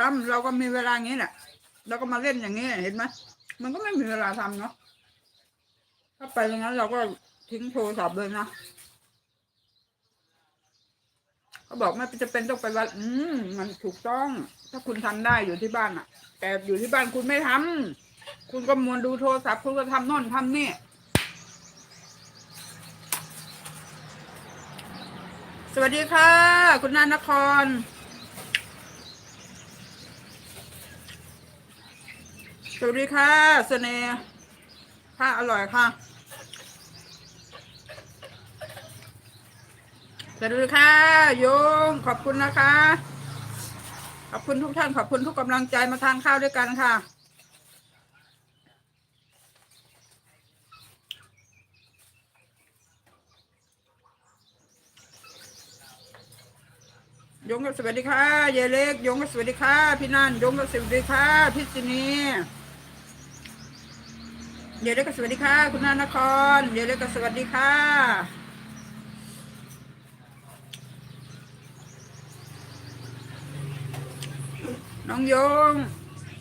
ทำเราก็มีเวลาอย่างนี้แหละเราก็มาเล่นอย่างนี้เห็นไหมมันก็ไม่มีเวลาทำเนาะถ้าไปอย่างนั้นเราก็ทิ้งโทรศัพท์เลยนะเขาบอกไม่จะเป็นต้องไปวัด อืมมันถูกต้อง ถ้าคุณทำได้อยู่ที่บ้านอะแต่อยู่ที่บ้านคุณไม่ทำคุณก็มวนดูโทรศัพท์ คุณก็ทำโน่นทำนี่สวัสดีค่ะ คุณนานคร สวัสดีค่ะเสน่ห์ค่ะอร่อยค่ะสวัสดีค่ะโยงขอบคุณนะคะ ขอบคุณทุกท่าน ขอบคุณทุกกำลังใจมาทานข้าวด้วยกันค่ะ ยงก็สวัสดีค่ะ เยเล็ก ยงก็สวัสดีค่ะ พี่นันยงก็สวัสดีค่ะ พี่สินี เยายวเล็กก็สวัสดีค่ะ คุณนานครเยายวเล็กก็สวัสดีค่ะน้องยง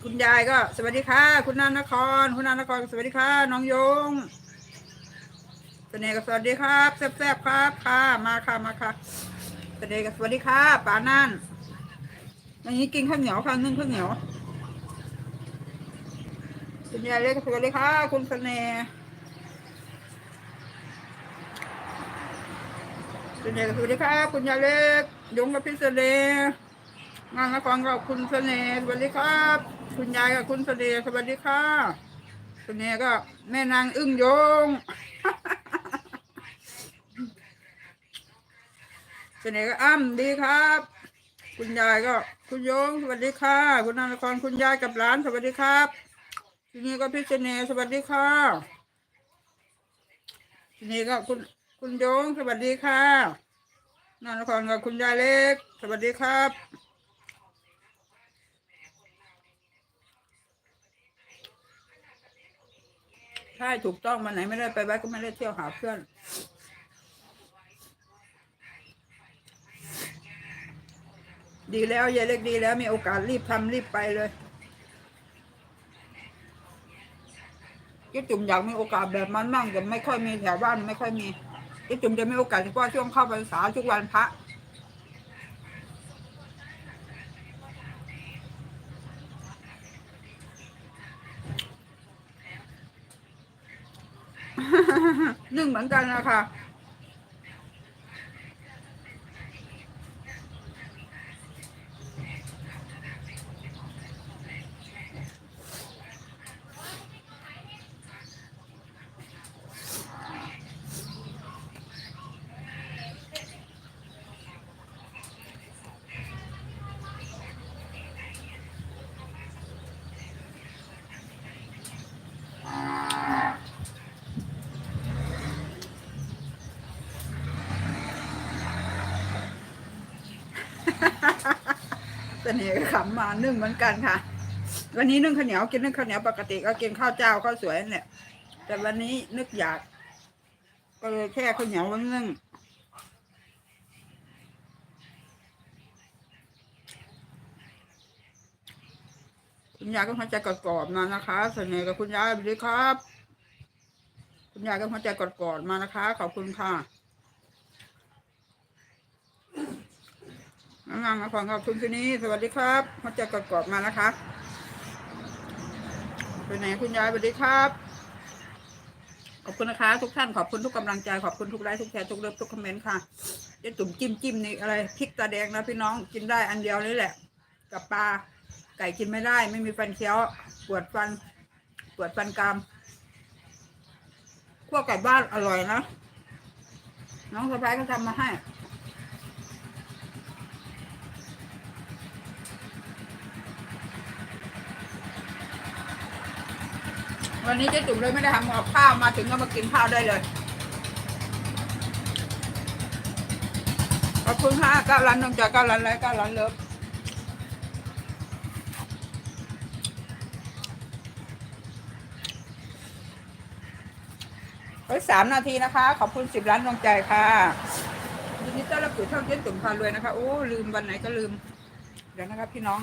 คุณยายก็ สวัสดีค่ะ คุณนานคร คุณนานครสวัสดีค่ะ น้องยงเสน่ห์ก็สวัสดีครับแซ่บๆครับค่ะ มาค่ะมาค่ะสวัสดีครับสวัสดีค่ะป๋านั่นวันนี้กินข้าวเหนียวค่ะนึ่งข้าวเหนียว คุณยายเล็กสวัสดีค่ะ คุณเสน่ห์คุณยายสวัสดีค่ะ คุณยายเล็กยงกับพี่เสน่ห์งานละครกับคุณเสน่ห์สวัสดีครับ คุณยายกับคุณเสน่ห์สวัสดีค่ะเสน่ห์ก็แม่นางอึ้งยงเสน่ห์ก็อ้ำดีครับ คุณยายก็คุณยงสวัสดีค่ะ คุณนานครคุณยายกับหลานสวัสดีครับ ทีนี้ก็พี่เสน่ห์สวัสดีค่ะทีนี้ก็คุณคุณโยงสวัสดีค่ะนานครกับคุณยายเล็ก สวัสดีครับใช่ถูกต้องมาไหนไม่ได้ไปวัดก็ไม่ได้เที่ยวหาเพื่อนดีแล้วยายเล็กดีแล้วมีโอกาสรีบทำรีบไปเลย ยี่จุ่มอยากมีโอกาสแบบมันมั่งแต่ไม่ค่อยมีแถวบ้านไม่ค่อยมียี่จุ่มจะมีโอกาสเฉพาะช่วงเข้าพรรษาทุกวันพระนึ่งเหมือนกันนะคะเส น่ห์ขำมานึ่งเหมือนกันค่ะ วันนี้นึ่งข้าวเหนียวกินนึ่งข้าวเหนียวปกติก็กินข้าวเจ้าข้าวสวยนั่นแหละแต่วันนี้นึกอยาก ก็เลยแค่ข้าวเหนียวว้นึ่งคุณยายก็หัวใจกรอดๆมานะคะเสน่ห์กับคุณยายสวัสดีครับ คุณยายก็หัวใจกรอดๆมานะคะ ขอบคุณค่ะ น้อ งางขอบขอบคุณที่นี้ สวัสดีครับหัวใจกรอบๆมานะคะไปไหนคุณยายสวัสดีครับ ขอบคุณนะคะ ทุกท่านขอบคุณทุกกำลังใจขอบคุณทุกไลค์ทุกแชร์ทุกเลิฟทุกคอมเมนต์ค่ะเจ๊จุ่มจิ้มจิ้มนี่อะไรพริกตาแดงนะพี่น้องกินได้อันเดียวนี่แหละ กับปลาไก่กินไม่ได้ ไม่มีฟันเคี้ยวปวดฟันปวดฟันกรามขั้วไก่บ้านอร่อยนะน้องสะพ้ายก็ทำมาให้ วันนี้เจ๊จุ๋มเลยไม่ได้ทำกับข้าวมาถึงก็มากินข้าวได้เลยขอบคุณค่ะเก้าล้านน้องจอยเก้าล้านไลค์เก้าล้านเลิฟเฮ้ยสามนาทีนะคะ ขอบคุณสิบล้านดวงใจค่ะยินดีต้อนรับสู่ช่องเจ๊จุ๋มพารวยนะคะ โอ้ลืมวันไหนก็ลืม เดี๋ยวนะครับพี่น้อง